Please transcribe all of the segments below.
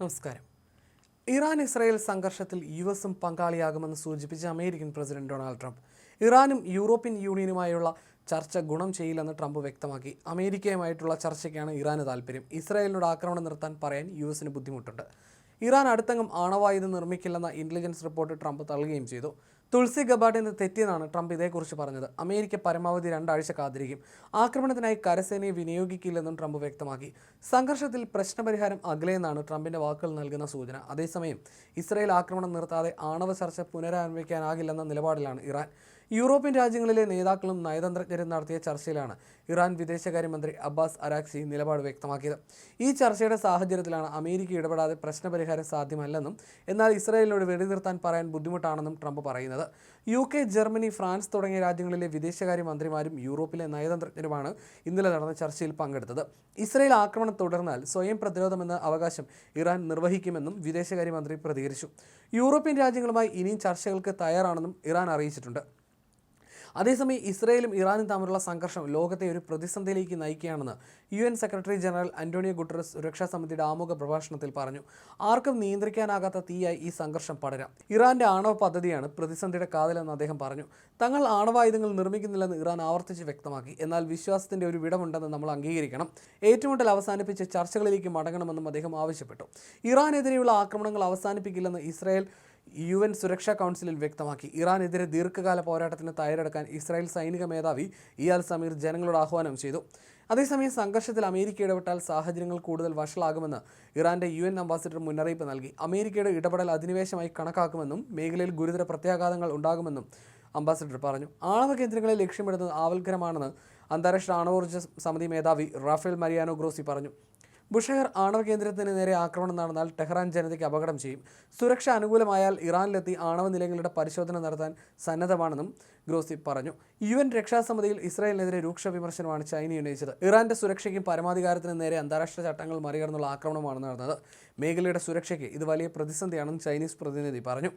നമസ്കാരം. Iran Israel സംഘർഷത്തിൽ U എസും പങ്കാളിയാകുമെന്ന് സൂചിപ്പിച്ച അമേരിക്കൻ പ്രസിഡന്റ് ഡൊണാൾഡ് ട്രംപ്. ഇറാനും യൂറോപ്യൻ യൂണിയനുമായുള്ള ചർച്ച ഗുണം ചെയ്യില്ലെന്ന് ട്രംപ് വ്യക്തമാക്കി. അമേരിക്കയുമായിട്ടുള്ള ചർച്ചയ്ക്കാണ് ഇറാന് താല്പര്യം. ഇസ്രായേലിനോട് ആക്രമണം നിർത്താൻ പറയാൻ യു എസിന് ബുദ്ധിമുട്ടുണ്ട്. ഇറാൻ അടുത്തെങ്ങും ആണവായുധം നിർമ്മിക്കില്ലെന്ന ഇന്റലിജൻസ് റിപ്പോർട്ട് ട്രംപ് തള്ളുകയും ചെയ്തു. തുൾസി നിന്ന് തെറ്റിയെന്നാണ് ട്രംപ് ഇതേക്കുറിച്ച് പറഞ്ഞത്. അമേരിക്ക പരമാവധി രണ്ടാഴ്ച കാത്തിരിക്കും. ആക്രമണത്തിനായി കരസേനയെ വിനിയോഗിക്കില്ലെന്നും ട്രംപ് വ്യക്തമാക്കി. സംഘർഷത്തിൽ പ്രശ്നപരിഹാരം അകലെയെന്നാണ് ട്രംപിന്റെ വാക്കുകൾ നൽകുന്ന സൂചന. അതേസമയം ഇസ്രായേൽ ആക്രമണം നിർത്താതെ ആണവ ചർച്ച പുനരാരംഭിക്കാനാകില്ലെന്ന നിലപാടിലാണ് ഇറാൻ. യൂറോപ്യൻ രാജ്യങ്ങളിലെ നേതാക്കളും നയതന്ത്രജ്ഞരും നടത്തിയ ചർച്ചയിലാണ് ഇറാൻ വിദേശകാര്യമന്ത്രി അബ്ബാസ് അരാക്സി നിലപാട് വ്യക്തമാക്കിയത്. ഈ ചർച്ചയുടെ സാഹചര്യത്തിലാണ് അമേരിക്ക ഇടപെടാതെ പ്രശ്നപരിഹാരം സാധ്യമല്ലെന്നും എന്നാൽ ഇസ്രായേലിനോട് വെടിനിർത്താൻ പറയാൻ ബുദ്ധിമുട്ടാണെന്നും ട്രംപ് പറയുന്നത്. യു കെ ജർമ്മനി ഫ്രാൻസ് തുടങ്ങിയ രാജ്യങ്ങളിലെ വിദേശകാര്യ മന്ത്രിമാരും യൂറോപ്പിലെ നയതന്ത്രജ്ഞരുമാണ് ഇന്നലെ നടന്ന ചർച്ചയിൽ പങ്കെടുത്തത്. ഇസ്രയേൽ ആക്രമണം തുടർന്നാൽ സ്വയം പ്രതിരോധമെന്ന അവകാശം ഇറാൻ നിർവഹിക്കുമെന്നും വിദേശകാര്യമന്ത്രി പ്രതികരിച്ചു. യൂറോപ്യൻ രാജ്യങ്ങളുമായി ഇനിയും ചർച്ചകൾക്ക് തയ്യാറാണെന്നും ഇറാൻ അറിയിച്ചിട്ടുണ്ട്. അതേസമയം ഇസ്രയേലും ഇറാനും തമ്മിലുള്ള സംഘർഷം ലോകത്തെ ഒരു പ്രതിസന്ധിയിലേക്ക് നയിക്കുകയാണെന്ന് U N secretary general Antonio Guterres സുരക്ഷാ സമിതിയുടെ ആമുഖ പ്രഭാഷണത്തിൽ പറഞ്ഞു. ആർക്കും നിയന്ത്രിക്കാനാകാത്ത തീയായി ഈ സംഘർഷം പടരാം. ഇറാന്റെ ആണവ പദ്ധതിയാണ് പ്രതിസന്ധിയുടെ കാതലെന്ന് അദ്ദേഹം പറഞ്ഞു. തങ്ങൾ ആണവായുധങ്ങൾ നിർമ്മിക്കുന്നില്ലെന്ന് ഇറാൻ ആവർത്തിച്ച് വ്യക്തമാക്കി. എന്നാൽ വിശ്വാസത്തിന്റെ ഒരു വിടമുണ്ടെന്ന് നമ്മൾ അംഗീകരിക്കണം. ഏറ്റുമുട്ടൽ അവസാനിപ്പിച്ച് ചർച്ചകളിലേക്ക് മടങ്ങണമെന്നും അദ്ദേഹം ആവശ്യപ്പെട്ടു. ഇറാനെതിരെയുള്ള ആക്രമണങ്ങൾ അവസാനിപ്പിക്കില്ലെന്ന് ഇസ്രായേൽ യു എൻ സുരക്ഷാ കൗൺസിലിൽ വ്യക്തമാക്കി. ഇറാനെതിരെ ദീർഘകാല പോരാട്ടത്തിന് തയ്യാറെടുക്കാൻ ഇസ്രായേൽ സൈനിക മേധാവി ഇയാൽ സമീർ ജനങ്ങളോട് ആഹ്വാനം ചെയ്തു. അതേസമയം സംഘർഷത്തിൽ അമേരിക്ക ഇടപെട്ടാൽ സാഹചര്യങ്ങൾ കൂടുതൽ വഷളാകുമെന്ന് ഇറാന്റെ യു എൻ അംബാസിഡർ മുന്നറിയിപ്പ് നൽകി. അമേരിക്കയുടെ ഇടപെടൽ അധിനിവേശമായി കണക്കാക്കുമെന്നും മേഖലയിൽ ഗുരുതര പ്രത്യാഘാതങ്ങൾ ഉണ്ടാകുമെന്നും അംബാസിഡർ പറഞ്ഞു. ആണവ കേന്ദ്രങ്ങളെ ലക്ഷ്യമിടുന്നത് ആവൽക്കരമാണെന്ന് അന്താരാഷ്ട്ര ആണവോർജ സമിതി മേധാവി റാഫേൽ മരിയാനോ ഗ്രോസി പറഞ്ഞു. ബുഷഹർ ആണവ കേന്ദ്രത്തിന് നേരെ ആക്രമണം നടന്നാൽ ടെഹ്റാൻ ജനതയ്ക്ക് അപകടം ചെയ്യും. സുരക്ഷ അനുകൂലമായാൽ ഇറാനിലെത്തി ആണവ നിലയങ്ങളുടെ പരിശോധന നടത്താൻ സന്നദ്ധമാണെന്നും ഗ്രോസി പറഞ്ഞു. യു എൻ രക്ഷാസമിതിയിൽ ഇസ്രായേലിനെതിരെ രൂക്ഷ വിമർശനമാണ് ചൈന ഉന്നയിച്ചത്. ഇറാന്റെ സുരക്ഷയ്ക്കും പരമാധികാരത്തിനും നേരെ അന്താരാഷ്ട്ര ചട്ടങ്ങൾ മറികടന്നുള്ള ആക്രമണമാണ് നടന്നത്. മേഖലയുടെ സുരക്ഷയ്ക്ക് ഇത് വലിയ പ്രതിസന്ധിയാണെന്ന് ചൈനീസ് പ്രതിനിധി പറഞ്ഞു.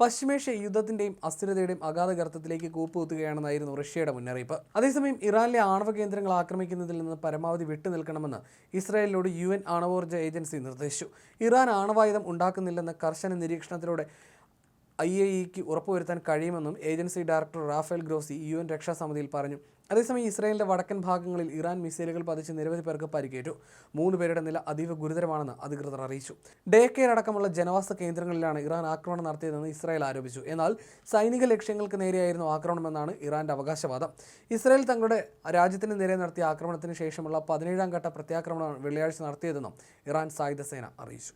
പശ്ചിമേഷ്യ യുദ്ധത്തിന്റെയും അസ്ഥിരതയുടെയും അഗാധ ഗർത്തത്തിലേക്ക് കൂപ്പുകുത്തുകയാണെന്നായിരുന്നു റഷ്യയുടെ മുന്നറിയിപ്പ്. അതേസമയം ഇറാനിലെ ആണവ കേന്ദ്രങ്ങൾ ആക്രമിക്കുന്നതിൽ നിന്ന് പരമാവധി വിട്ടുനിൽക്കണമെന്ന് ഇസ്രായേലിനോട് യു എൻ ആണവോർജ ഏജൻസി നിർദ്ദേശിച്ചു. ഇറാൻ ആണവായുധം ഉണ്ടാക്കുന്നില്ലെന്ന കർശന നിരീക്ഷണത്തിലൂടെ ഐ എ ഇക്ക് ഉറപ്പുവരുത്താൻ കഴിയുമെന്നും agency director Rafael Grossi U N രക്ഷാസമിതിയിൽ പറഞ്ഞു. അതേസമയം ഇസ്രായേലിന്റെ വടക്കൻ ഭാഗങ്ങളിൽ ഇറാൻ മിസൈലുകൾ പതിച്ച് നിരവധി പേർക്ക് പരിക്കേറ്റു. മൂന്ന് പേരുടെ നില അതീവ ഗുരുതരമാണെന്ന് അധികൃതർ അറിയിച്ചു. ഡേ കെയർ അടക്കമുള്ള ജനവാസ കേന്ദ്രങ്ങളിലാണ് ഇറാൻ ആക്രമണം നടത്തിയതെന്ന് ഇസ്രായേൽ ആരോപിച്ചു. എന്നാൽ സൈനിക ലക്ഷ്യങ്ങൾക്ക് നേരെയായിരുന്നു ആക്രമണമെന്നാണ് ഇറാന്റെ അവകാശവാദം. ഇസ്രായേൽ തങ്ങളുടെ രാജ്യത്തിന് നേരെ നടത്തിയ ആക്രമണത്തിന് ശേഷമുള്ള പതിനേഴാം ഘട്ട പ്രത്യാക്രമണമാണ് വെള്ളിയാഴ്ച നടത്തിയതെന്നും ഇറാൻ സായുധസേന അറിയിച്ചു.